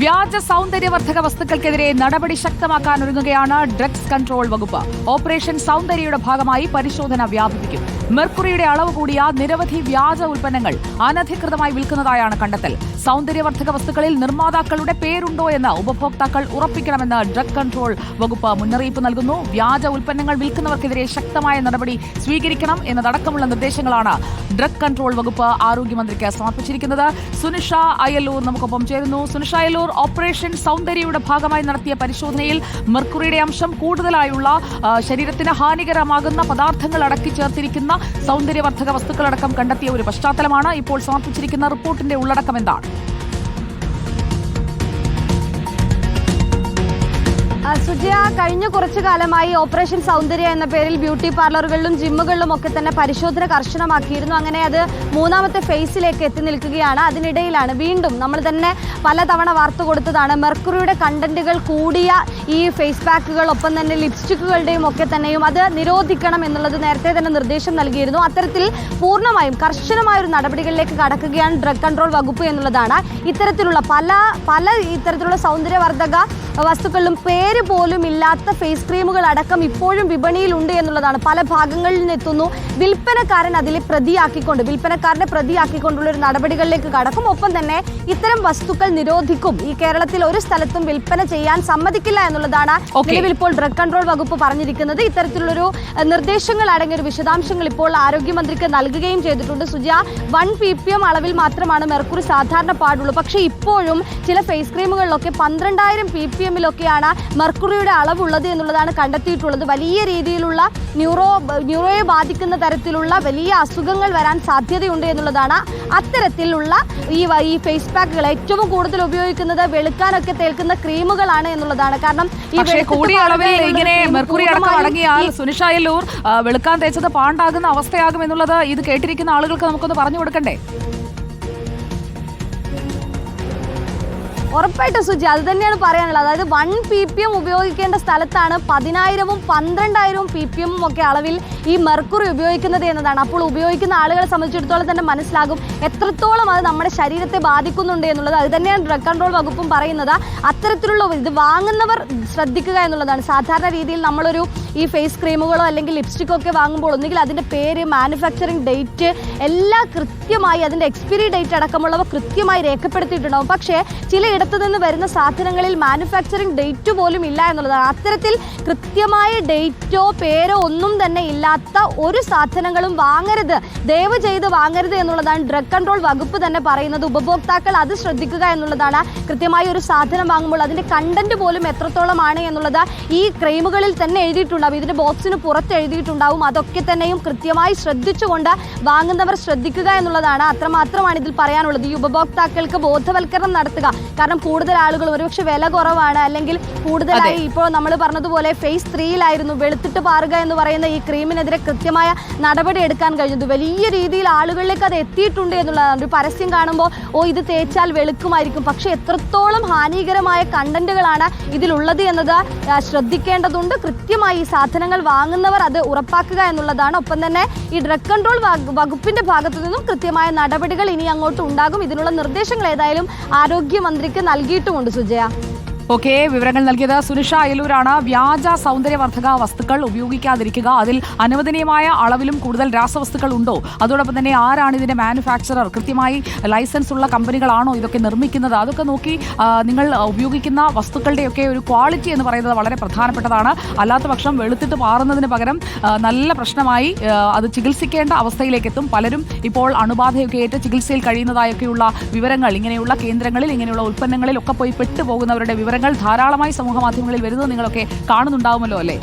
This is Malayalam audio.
വ്യാജ സൗന്ദര്യവർദ്ധക വസ്തുക്കൾക്കെതിരെ നടപടി ശക്തമാക്കാൻ ഒരുങ്ങുകയാണ് ഡ്രഗ്സ് കൺട്രോൾ വകുപ്പ്. ഓപ്പറേഷൻ സൗന്ദര്യയുടെ ഭാഗമായി പരിശോധന വ്യാപിപ്പിക്കും മെർക്കുറിയുടെ അളവ് കൂടിയ നിരവധി വ്യാജ ഉൽപ്പന്നങ്ങൾ അനധികൃതമായി വിൽക്കുന്നതായാണ് കണ്ടെത്തൽ. സൗന്ദര്യവർദ്ധക വസ്തുക്കളിൽ നിർമ്മാതാക്കളുടെ പേരുണ്ടോ എന്ന് ഉപഭോക്താക്കൾ ഉറപ്പിക്കണമെന്ന് ഡ്രഗ് കൺട്രോൾ വകുപ്പ് മുന്നറിയിപ്പ് നൽകുന്നു. വ്യാജ ഉൽപ്പന്നങ്ങൾ വിൽക്കുന്നവർക്കെതിരെ ശക്തമായ നടപടി സ്വീകരിക്കണം എന്നതടക്കമുള്ള നിർദ്ദേശങ്ങളാണ് ഡ്രഗ് കൺട്രോൾ വകുപ്പ് ആരോഗ്യമന്ത്രിക്ക് സമർപ്പിച്ചിരിക്കുന്നത്. സുനിഷ അയലൂർ നമുക്കൊപ്പം ചേരുന്നു. സുനിഷ അയലൂർ ഓപ്പറേഷൻ സൗന്ദര്യയുടെ ഭാഗമായി നടത്തിയ പരിശോധനയിൽ മെർക്കുറിയുടെ അംശം കൂടുതലായുള്ള ശരീരത്തിന് ഹാനികരമാകുന്ന പദാർത്ഥങ്ങൾ അടക്കി ചേർത്തിരിക്കുന്ന സൗന്ദര്യവർദ്ധക വസ്തുക്കളടക്കം കണ്ടെത്തിയ ഒരു പശ്ചാത്തലമാണ് ഇപ്പോൾ സമർപ്പിച്ചിരിക്കുന്ന റിപ്പോർട്ടിന്റെ ഉള്ളടക്കം എന്താണ്? സുജയ കഴിഞ്ഞ കുറച്ചു കാലമായി ഓപ്പറേഷൻ സൗന്ദര്യ എന്ന പേരിൽ ബ്യൂട്ടി പാർലറുകളിലും ജിമ്മുകളിലും ഒക്കെ തന്നെ പരിശോധന കർശനമാക്കിയിരുന്നു. അങ്ങനെ അത് മൂന്നാമത്തെ ഫേസിലേക്ക് എത്തി നിൽക്കുകയാണ്. അതിനിടയിലാണ് വീണ്ടും നമ്മൾ തന്നെ പലതവണ വാർത്ത കൊടുത്തതാണ്. മെർക്കുറിയുടെ കണ്ടന്റുകൾ കൂടിയ ഈ ഫേസ് പാക്കുകൾ ഒപ്പം തന്നെ ലിപ്സ്റ്റിക്കുകളുടെയും ഒക്കെ തന്നെയും അത് നിരോധിക്കണം എന്നുള്ളത് നേരത്തെ തന്നെ നിർദ്ദേശം നൽകിയിരുന്നു. അത്തരത്തിൽ പൂർണമായും കർശനമായ ഒരു നടപടികളിലേക്ക് കടക്കുകയാണ് ഡ്രഗ് കൺട്രോൾ വകുപ്പ് എന്നുള്ളതാണ്. ഇത്തരത്തിലുള്ള പല പല ഇത്തരത്തിലുള്ള സൗന്ദര്യവർദ്ധക വസ്തുക്കളിലും പേര് പോലും ഇല്ലാത്ത ഫേസ് ക്രീമുകൾ അടക്കം ഇപ്പോഴും വിപണിയിലുണ്ട് എന്നുള്ളതാണ്. പല ഭാഗങ്ങളിൽ നിന്ന് എത്തുന്നു വിൽപ്പനക്കാരൻ അതിലെ പ്രതിയാക്കിക്കൊണ്ട് വിൽപ്പനക്കാരനെ പ്രതിയാക്കിക്കൊണ്ടുള്ള ഒരു നടപടികളിലേക്ക് കടക്കും. ഒപ്പം തന്നെ ഇത്തരം വസ്തുക്കൾ നിരോധിക്കും. ഈ കേരളത്തിൽ ഒരു സ്ഥലത്തും വിൽപ്പന ചെയ്യാൻ സമ്മതിക്കില്ല എന്നുള്ളതാണ് നിലവിൽ ഇപ്പോൾ ഡ്രഗ് കൺട്രോൾ വകുപ്പ് പറഞ്ഞിരിക്കുന്നത്. ഇത്തരത്തിലുള്ളൊരു നിർദ്ദേശങ്ങൾ അടങ്ങിയ ഒരു വിശദാംശങ്ങൾ ഇപ്പോൾ ആരോഗ്യമന്ത്രിക്ക് നൽകുകയും ചെയ്തിട്ടുണ്ട്. Suja one P P M അളവിൽ മാത്രമാണ് മെർക്കുറി സാധാരണ പാടുള്ളൂ. പക്ഷേ ഇപ്പോഴും ചില ഫേസ് ക്രീമുകളിലൊക്കെ പന്ത്രണ്ടായിരം പി പി എമ്മിലൊക്കെയാണ് മെർക്കുറിയുടെ അളവുള്ളത് എന്നുള്ളതാണ് കണ്ടെത്തിയിട്ടുള്ളത്. വലിയ രീതിയിലുള്ള ന്യൂറോ ന്യൂറോയെ ബാധിക്കുന്ന തരത്തിലുള്ള വലിയ അസുഖങ്ങൾ വരാൻ സാധ്യതയുണ്ട് എന്നുള്ളതാണ് അത്തരത്തിലുള്ള ഈ ഈ ഫേസ് പാക്കുകൾ ഏറ്റവും കൂടുതൽ ഉപയോഗിക്കുന്നത് വെളുക്കാനൊക്കെ തേൽക്കുന്ന ക്രീമുകളാണ് എന്നുള്ളതാണ്. കാരണം ഈ കൂടിയ അളവിൽ ഇങ്ങനെ മെർക്കുറി അടക്കം അടങ്ങിയാൽ ഈ സുനിഷ അയലൂർ ആ, വെളുക്കാൻ തേച്ചത് പാണ്ടാകുന്ന അവസ്ഥയാകും എന്നുള്ളത് ഇത് കേട്ടിരിക്കുന്ന ആളുകൾക്ക് നമുക്കൊന്ന് പറഞ്ഞു കൊടുക്കണ്ടേ? ഉറപ്പായിട്ടും സുജി അത് തന്നെയാണ് പറയാനുള്ളത്. അതായത് വൺ പി പി എം ഉപയോഗിക്കേണ്ട സ്ഥലത്താണ് പതിനായിരവും പന്ത്രണ്ടായിരവും പി പി എമ്മും ഒക്കെ അളവിൽ ഈ മെർക്കുറി ഉപയോഗിക്കുന്നത് എന്നതാണ്. അപ്പോൾ ഉപയോഗിക്കുന്ന ആളുകളെ സംബന്ധിച്ചിടത്തോളം തന്നെ മനസ്സിലാകും എത്രത്തോളം അത് നമ്മുടെ ശരീരത്തെ ബാധിക്കുന്നുണ്ട് എന്നുള്ളത്. അത് തന്നെയാണ് ഡ്രഗ് കൺട്രോൾ വകുപ്പും പറയുന്നത്. അത്തരത്തിലുള്ള ഇത് വാങ്ങുന്നവർ ശ്രദ്ധിക്കുക എന്നുള്ളതാണ്. സാധാരണ രീതിയിൽ നമ്മളൊരു ഈ ഫേസ് ക്രീമുകളോ അല്ലെങ്കിൽ ലിപ്സ്റ്റിക്കോ ഒക്കെ വാങ്ങുമ്പോൾ ഒന്നുകിൽ അതിന്റെ പേര് മാനുഫാക്ചറിങ് ഡേറ്റ് എല്ലാം കൃത്യമായി അതിന്റെ എക്സ്പിരി ഡേറ്റ് അടക്കമുള്ളവ കൃത്യമായി രേഖപ്പെടുത്തിയിട്ടുണ്ടാവും. പക്ഷേ ചിലയിടത്തു നിന്ന് വരുന്ന സാധനങ്ങളിൽ മാനുഫാക്ചറിങ് ഡേറ്റ് പോലും ഇല്ല എന്നുള്ളതാണ്. അത്തരത്തിൽ കൃത്യമായ ഡേറ്റോ പേരോ ഒന്നും തന്നെ ഇല്ലാത്ത ഒരു സാധനങ്ങളും വാങ്ങരുത്. ദയവ് ചെയ്ത് വാങ്ങരുത് എന്നുള്ളതാണ് ഡ്രഗ് കൺട്രോൾ വകുപ്പ് തന്നെ പറയുന്നത്. ഉപഭോക്താക്കൾ അത് ശ്രദ്ധിക്കുക എന്നുള്ളതാണ് കൃത്യമായ ഒരു സാധനം വാങ്ങുമ്പോൾ അതിന്റെ കണ്ടന്റ് പോലും എത്രത്തോളമാണ് എന്നുള്ളത് ഈ ക്രീമുകളിൽ തന്നെ എഴുതിയിട്ടുണ്ടാവും. ഇതിന്റെ ബോക്സിന് പുറത്ത് എഴുതിയിട്ടുണ്ടാവും. അതൊക്കെ തന്നെയും കൃത്യമായി ശ്രദ്ധിച്ചുകൊണ്ട് വാങ്ങുന്നവർ ശ്രദ്ധിക്കുക എന്നുള്ളതാണ്. അത്രമാത്രമാണ് ഇതിൽ പറയാനുള്ളത്. ഈ ഉപഭോക്താക്കൾക്ക് ബോധവൽക്കരണം നടത്തുക. കാരണം കൂടുതൽ ആളുകൾ ഒരുപക്ഷെ വില കുറവാണ്. അല്ലെങ്കിൽ കൂടുതലായി ഇപ്പോൾ നമ്മൾ പറഞ്ഞതുപോലെ ഫേസ് ത്രീയിലായിരുന്നു വെളുത്തിട്ട് പാറുക എന്ന് പറയുന്ന ഈ ക്രീമിനെതിരെ കൃത്യമായ നടപടി എടുക്കാൻ കഴിഞ്ഞത്. വലിയ രീതിയിൽ ആളുകളിലേക്ക് അത് എത്തിയിട്ടുണ്ട് എന്നുള്ളതാണ്. ഒരു പരസ്യം കാണുമ്പോൾ ഓ ഇത് തേച്ചാൽ വെളുക്കുമായിരിക്കും. പക്ഷേ എത്രത്തോളം ഹാനികരമായ കണ്ടന്റുകളാണ് ഇതിലുള്ളത് എന്നത് ശ്രദ്ധിക്കേണ്ടതുണ്ട്. കൃത്യമായി ഈ സാധനങ്ങൾ വാങ്ങുന്നവർ അത് ഉറപ്പാക്കുക എന്നുള്ളതാണ്. ഒപ്പം തന്നെ ഈ ഡ്രഗ് കൺട്രോൾ വകുപ്പിന്റെ ഭാഗത്തു നിന്നും കൃത്യമായ നടപടികൾ ഇനി അങ്ങോട്ട് ഉണ്ടാകും. ഇതിനുള്ള നിർദ്ദേശങ്ങൾ ഏതായാലും ആരോഗ്യമന്ത്രിക്ക് നൽകിയിട്ടുമുണ്ട് സുജയ. ഓക്കെ വിവരങ്ങൾ നൽകിയത് സുനിഷ അയലൂരാണ് വ്യാജ സൗന്ദര്യവർദ്ധക വസ്തുക്കൾ ഉപയോഗിക്കാതിരിക്കുക. അതിൽ അനുവദനീയമായ അളവിലും കൂടുതൽ രാസവസ്തുക്കൾ ഉണ്ടോ? അതോടൊപ്പം തന്നെ ആരാണ് ഇതിന്റെ മാനുഫാക്ചറർ കൃത്യമായി ലൈസൻസ് ഉള്ള കമ്പനികളാണോ ഇതൊക്കെ നിർമ്മിക്കുന്നത്? അതൊക്കെ നോക്കി നിങ്ങൾ ഉപയോഗിക്കുന്ന വസ്തുക്കളുടെയൊക്കെ ഒരു ക്വാളിറ്റി എന്ന് പറയുന്നത് വളരെ പ്രധാനപ്പെട്ടതാണ്. അല്ലാത്ത പക്ഷം വെളുത്തിട്ട് പാറുന്നതിന് പകരം നല്ല പ്രശ്നമായി അത് ചികിത്സിക്കേണ്ട അവസ്ഥയിലേക്ക് എത്തും പലരും ഇപ്പോൾ അണുബാധയൊക്കെ ഏറ്റ് ചികിത്സയിൽ കഴിയുന്നതായൊക്കെയുള്ള വിവരങ്ങൾ ഇങ്ങനെയുള്ള കേന്ദ്രങ്ങളിൽ ഇങ്ങനെയുള്ള ഉൽപ്പന്നങ്ങളിൽ ഒക്കെ പോയി പെട്ടുപോകുന്നവരുടെ വിവരങ്ങൾ ധാരാളമായി സമൂഹ മാധ്യമങ്ങളിൽ വരുന്നത് നിങ്ങളൊക്കെ കാണുന്നുണ്ടാവുമല്ലോ അല്ലേ?